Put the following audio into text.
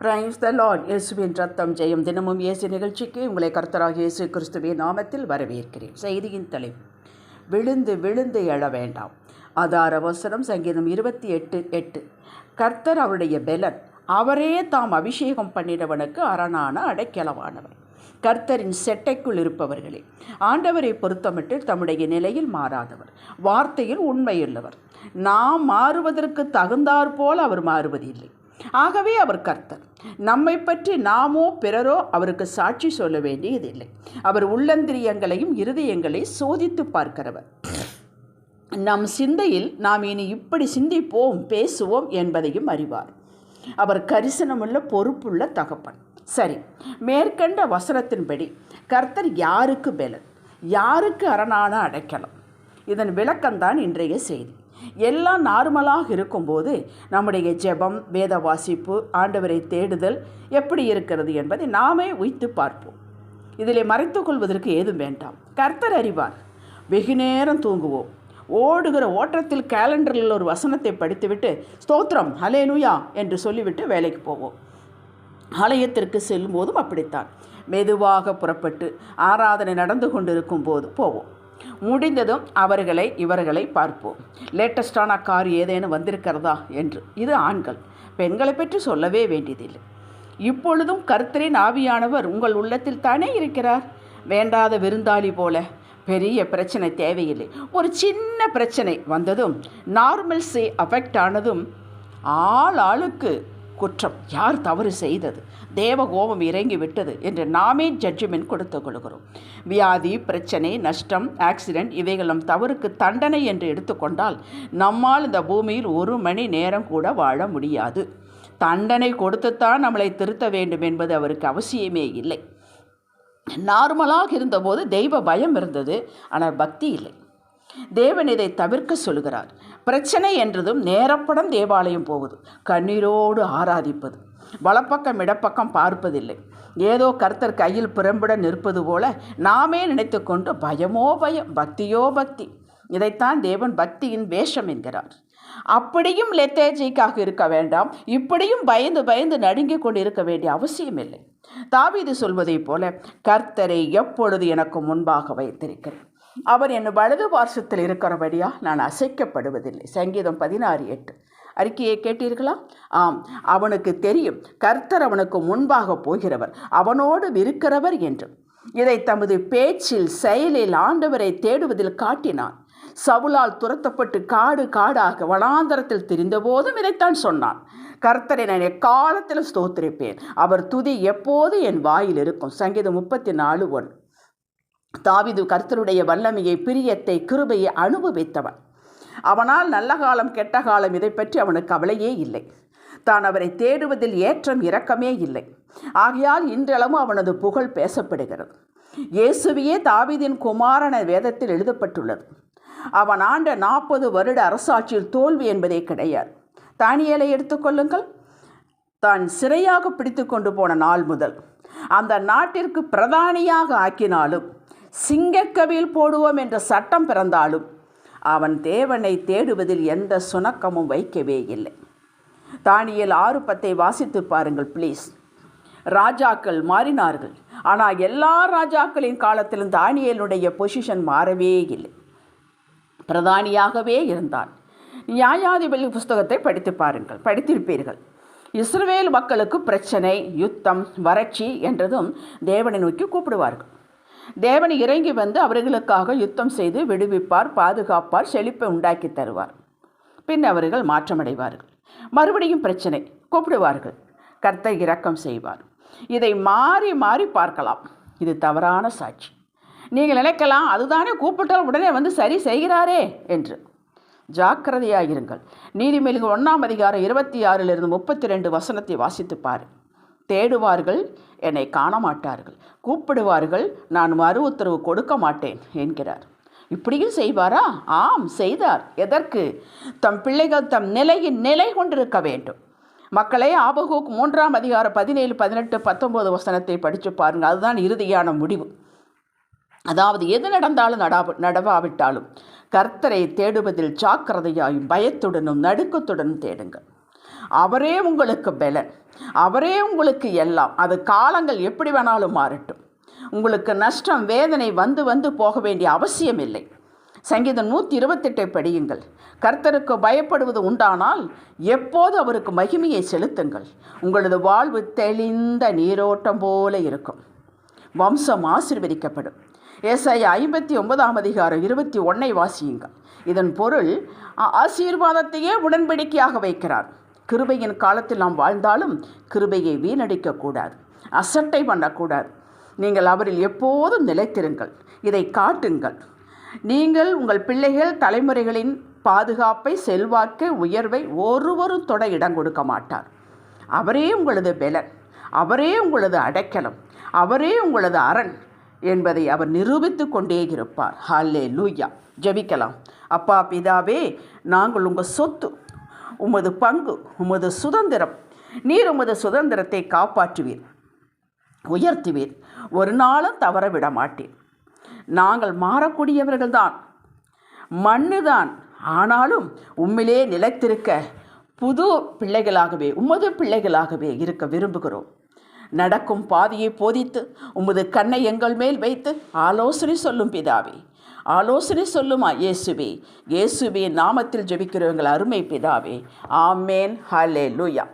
Primes த Lord இயேசுவின் ரத்தம் ஜெயம் தினமும் இயேசு நிகழ்ச்சிக்கு உங்களை கர்த்தராக இயேசு கிறிஸ்துவின் நாமத்தில் வரவேற்கிறேன். செய்தியின் தலைப்பு விழுந்து விழுந்து எழ வேண்டாம். ஆதார வசனம் சங்கீதம் இருபத்தி எட்டு எட்டு. கர்த்தர் அவருடைய பெலன் அவரே தாம் அபிஷேகம் பண்ணிடவனுக்கு அரணான அடைக்கலவானவர் கர்த்தரின் செட்டைக்குள் இருப்பவர்களே ஆண்டவரை பொருத்தமிட்டு தம்முடைய நிலையில் மாறாதவர் வார்த்தையில் உண்மையுள்ளவர். நாம் மாறுவதற்கு தகுந்தாற்போல் அவர் மாறுவதில்லை. ஆகவே அவர் கர்த்தர். நம்மை பற்றி நாமோ பிறரோ அவருக்கு சாட்சி சொல்ல வேண்டியதில்லை. அவர் உள்ளந்திரியங்களையும் இருதயங்களை சோதித்து பார்க்கிறவர். நம் சிந்தையில் நாம் இனி இப்படி சிந்திப்போம் பேசுவோம் என்பதையும் அறிவார். அவர் கரிசனமுள்ள பொறுப்புள்ள தகப்பன். சரி மேற்கண்ட வசனத்தின்படி கர்த்தர் யாருக்கு பெலன்? யாருக்கு அரணான அடைக்கலம்? இதன் விளக்கம்தான் இன்றைய செய்தி. எல்லாம் நார்மலாக இருக்கும்போது நம்முடைய ஜெபம் வேத வாசிப்பு ஆண்டவரை தேடுதல் எப்படி இருக்கிறது என்பதை நாமே உய்த்து பார்ப்போம். இதிலே மறைத்துக் கொள்வதற்கு ஏதும் வேண்டாம். கர்த்தர் அறிவார். வெகு நேரம் தூங்குவோம். ஓடுகிற ஓட்டத்தில் கேலண்டரில் ஒரு வசனத்தை படித்துவிட்டு ஸ்தோத்திரம் ஹலேனுயா என்று சொல்லிவிட்டு வேலைக்கு போவோம். ஆலயத்திற்கு செல்லும் போதும் அப்படித்தான். மெதுவாக புறப்பட்டு ஆராதனை நடந்து கொண்டிருக்கும் போது போவோம். முடிந்ததும் அவர்களை இவர்களை பார்ப்போம். லேட்டஸ்டான கார் ஏதேனும் வந்திருக்கிறதா என்று. இது ஆண்கள். பெண்களை பற்றி சொல்லவே வேண்டியதில்லை. இப்பொழுதும் கர்த்தரின் ஆவியானவர் உங்கள் உள்ளத்தில் தானே இருக்கிறார்? வேண்டாத விருந்தாளி போல. பெரிய பிரச்சனை தேவையில்லை. ஒரு சின்ன பிரச்சனை வந்ததும் நார்மல்ஸை அஃபெக்ட் ஆனதும் ஆள் ஆளுக்கு குற்றம். யார் தவறு செய்தது? தேவ கோபம் இறங்கி விட்டது என்று நாமே ஜட்ஜ்மெண்ட் கொடுத்து கொள்கிறோம். வியாதி பிரச்சனை நஷ்டம் ஆக்சிடென்ட் இவைகள் நம் தவறுக்கு தண்டனை என்று எடுத்துக்கொண்டால் நம்மால் இந்த பூமியில் ஒரு மணி நேரம் கூட வாழ முடியாது. தண்டனை கொடுத்துத்தான் நம்மளை திருத்த வேண்டும் என்பது அவருக்கு அவசியமே இல்லை. நார்மலாக இருந்தபோது தெய்வ பயம் இருந்தது ஆனால் பக்தி இல்லை. தேவன் இதை தவிர்க்க சொல்கிறார். பிரச்சனை என்றதும் நேரப்படம் தேவாலயம் போகுது. கண்ணீரோடு ஆராதிப்பது. வலப்பக்கம் இடப்பக்கம் பார்ப்பதில்லை. ஏதோ கர்த்தர் கையில் புறம்பட நிற்பது போல நாமே நினைத்து கொண்டு பயமோ பயம் பக்தியோ பக்தி. இதைத்தான் தேவன் பக்தியின் வேஷம் என்கிறார். அப்படியும் லெத்தேஜைக்காக இருக்க வேண்டாம். இப்படியும் பயந்து பயந்து நடுங்கிக் கொண்டு இருக்க வேண்டிய அவசியம் இல்லை தாவிது சொல்வதைப் போல கர்த்தரை எப்பொழுது எனக்கு முன்பாக வைத்திருக்கிறேன்? அவர் என் வலது பார்சத்தில் இருக்கிறபடியா நான் அசைக்கப்படுவதில்லை. சங்கீதம் பதினாறு எட்டு. அறிக்கையை கேட்டீர்களா? ஆம். அவனுக்கு தெரியும் கர்த்தர் அவனுக்கு முன்பாக போகிறவர் அவனோடு இருக்கிறவர் என்று. இதை தமது பேச்சில் செயலில் ஆண்டவரை தேடுவதில் காட்டினான். சவுலால் துரத்தப்பட்டு காடு காடாக வனாந்தரத்தில் திரிந்தபோதும் இதைத்தான் சொன்னான். கர்த்தரை நான் எக்காலத்தில் ஸ்தோத்திரிப்பேன். அவர் துதி எப்போது என் வாயில் இருக்கும்? சங்கீதம் முப்பத்தி நாலு ஒன் தாவிது கர்த்தருடைய வல்லமையை பிரியத்தை கிருபையை அனுபவித்தவன். அவனால் நல்ல காலம் கெட்ட காலம் இதை பற்றி அவனுக்கு கவலையே இல்லை. தான் அவரை தேடுவதில் ஏற்றம் இரக்கமே இல்லை. ஆகையால் இன்றளவும் அவனது புகழ் பேசப்படுகிறது. இயேசுவையே தாவிதின் குமாரன வேதத்தில் எழுதப்பட்டுள்ளது. அவன் ஆண்ட நாற்பது வருட அரசாட்சியில் தோல்வி என்பதே கிடையாது. தானியலை எடுத்துக்கொள்ளுங்கள் தான் சிறையாக பிடித்து கொண்டு போன நாள் முதல் அந்த நாட்டிற்கு பிரதானியாக ஆக்கினாலும் சிங்கக்கவியில் போடுவோம் என்ற சட்டம் பிறந்தாலும் அவன் தேவனை தேடுவதில் எந்த சுணக்கமும் வைக்கவே இல்லை. தானியல் ஆறு பத்தை வாசித்து பாருங்கள் ப்ளீஸ் ராஜாக்கள் மாறினார்கள். ஆனால் எல்லா ராஜாக்களின் காலத்திலும் தானியலுடைய பொசிஷன் மாறவே இல்லை. பிரதானியாகவே இருந்தான். நியாயாதிபதி புஸ்தகத்தை படித்து பாருங்கள் படித்திருப்பீர்கள். இஸ்ரேல் மக்களுக்கு பிரச்சனை யுத்தம் வறட்சி என்றதும் தேவனை நோக்கி கூப்பிடுவார்கள். தேவன் இறங்கி வந்து அவர்களுக்காக யுத்தம் செய்து விடுவிப்பார் பாதுகாப்பார் செழிப்பை உண்டாக்கி தருவார். பின் அவர்கள் மாற்றமடைவார்கள். மறுபடியும் பிரச்சனை கூப்பிடுவார்கள். கர்த்தர் இரக்கம் செய்வார். இதை மாறி மாறி பார்க்கலாம். இது தவறான சாட்சி. நீங்கள் நினைக்கலாம் அதுதானே கூப்பிட்டால் உடனே வந்து சரி செய்கிறாரே என்று. ஜாக்கிரதையாயிருங்கள் நீதிமொழிகள் ஒன்றாம் அதிகாரம் இருபத்தி ஆறிலிருந்து முப்பத்தி ரெண்டு வசனத்தை வாசித்து பாரு. தேடுவார்கள் என்னை காண மாட்டார்கள் கூப்பிடுவார்கள் நான் மறு உத்தரவு கொடுக்க மாட்டேன் என்கிறார். இப்படியும் செய்வாரா? ஆம் செய்தார். எதற்கு? தம் பிள்ளைகள் தம் நிலையின் நிலை கொண்டிருக்க வேண்டும். மக்களே ஆபகூக் மூன்றாம் அதிகாரம் பதினேழு பதினெட்டு பத்தொம்போது வசனத்தை படித்து பாருங்கள். அதுதான் இறுதியான முடிவு. அதாவது எது நடந்தாலும் நடா நடவாவிட்டாலும் கர்த்தரை தேடுவதில் ஜாக்கிரதையாயும் பயத்துடனும் நடுக்கத்துடனும் தேடுங்கள். அவரே உங்களுக்கு பலன். அவரே உங்களுக்கு எல்லாம். அது காலங்கள் எப்படி வேணாலும் மாறட்டும். உங்களுக்கு நஷ்டம் வேதனை வந்து வந்து போக வேண்டிய அவசியம் இல்லை சங்கீதம் நூற்றி இருபத்தெட்டை படியுங்கள். கர்த்தருக்கு பயப்படுவது உண்டானால் எப்போது அவருக்கு மகிமையை செலுத்துங்கள். உங்களது வாழ்வு தெளிந்த நீரோட்டம் போல இருக்கும். வம்சம் ஆசிர்வதிக்கப்படும். ஏசாய ஐம்பத்தி ஒன்பதாம் அதிகாரம் இருபத்தி ஒன்னை வாசியுங்கள். இதன் பொருள் ஆசீர்வாதத்தையே உடன்படிக்கையாக வைக்கிறார். கிருபையின் காலத்தில் நாம் வாழ்ந்தாலும் கிருபையை வீணடிக்கக்கூடாது அசட்டை பண்ணக்கூடாது. நீங்கள் அவரில் எப்போதும் நிலைத்திருங்கள் இதை காட்டுங்கள். நீங்கள் உங்கள் பிள்ளைகள் தலைமுறைகளின் பாதுகாப்பை செல்வாக்கை உயர்வை ஒருவரும் தொட இடம் கொடுக்க மாட்டார். அவரே உங்களது பெலன் அவரே உங்களது அடைக்கலம் அவரே உங்களது அரண் என்பதை அவர் நிரூபித்து கொண்டே இருப்பார். ஹாலே லூயா ஜெபிக்கலாம். அப்பா பிதாவே நாங்கள் உங்கள் சொத்து உமது பங்கு உமது சுதந்திரம். நீர் உமது சுதந்திரத்தை காப்பாற்றுவீர். உயர்த்துவீர். ஒரு நாளும் தவற விட மாட்டீர். நாங்கள் மாறக்கூடியவர்கள்தான். மண்ணுதான். ஆனாலும் உம்மிலே நிலைத்திருக்க புது பிள்ளைகளாகவே உமது பிள்ளைகளாகவே இருக்க விரும்புகிறோம். நடக்கும் பாதையை போதித்து உமது கண்ணை எங்கள் மேல் வைத்து ஆலோசனை சொல்லும் பிதாவே. ஆலோசனை சொல்லுமா இயேசுவே? இயேசுவே நாமத்தில் ஜெபிக்கிறவங்கள் அருமை பிதாவே. ஆமேன். ஹலே லூயா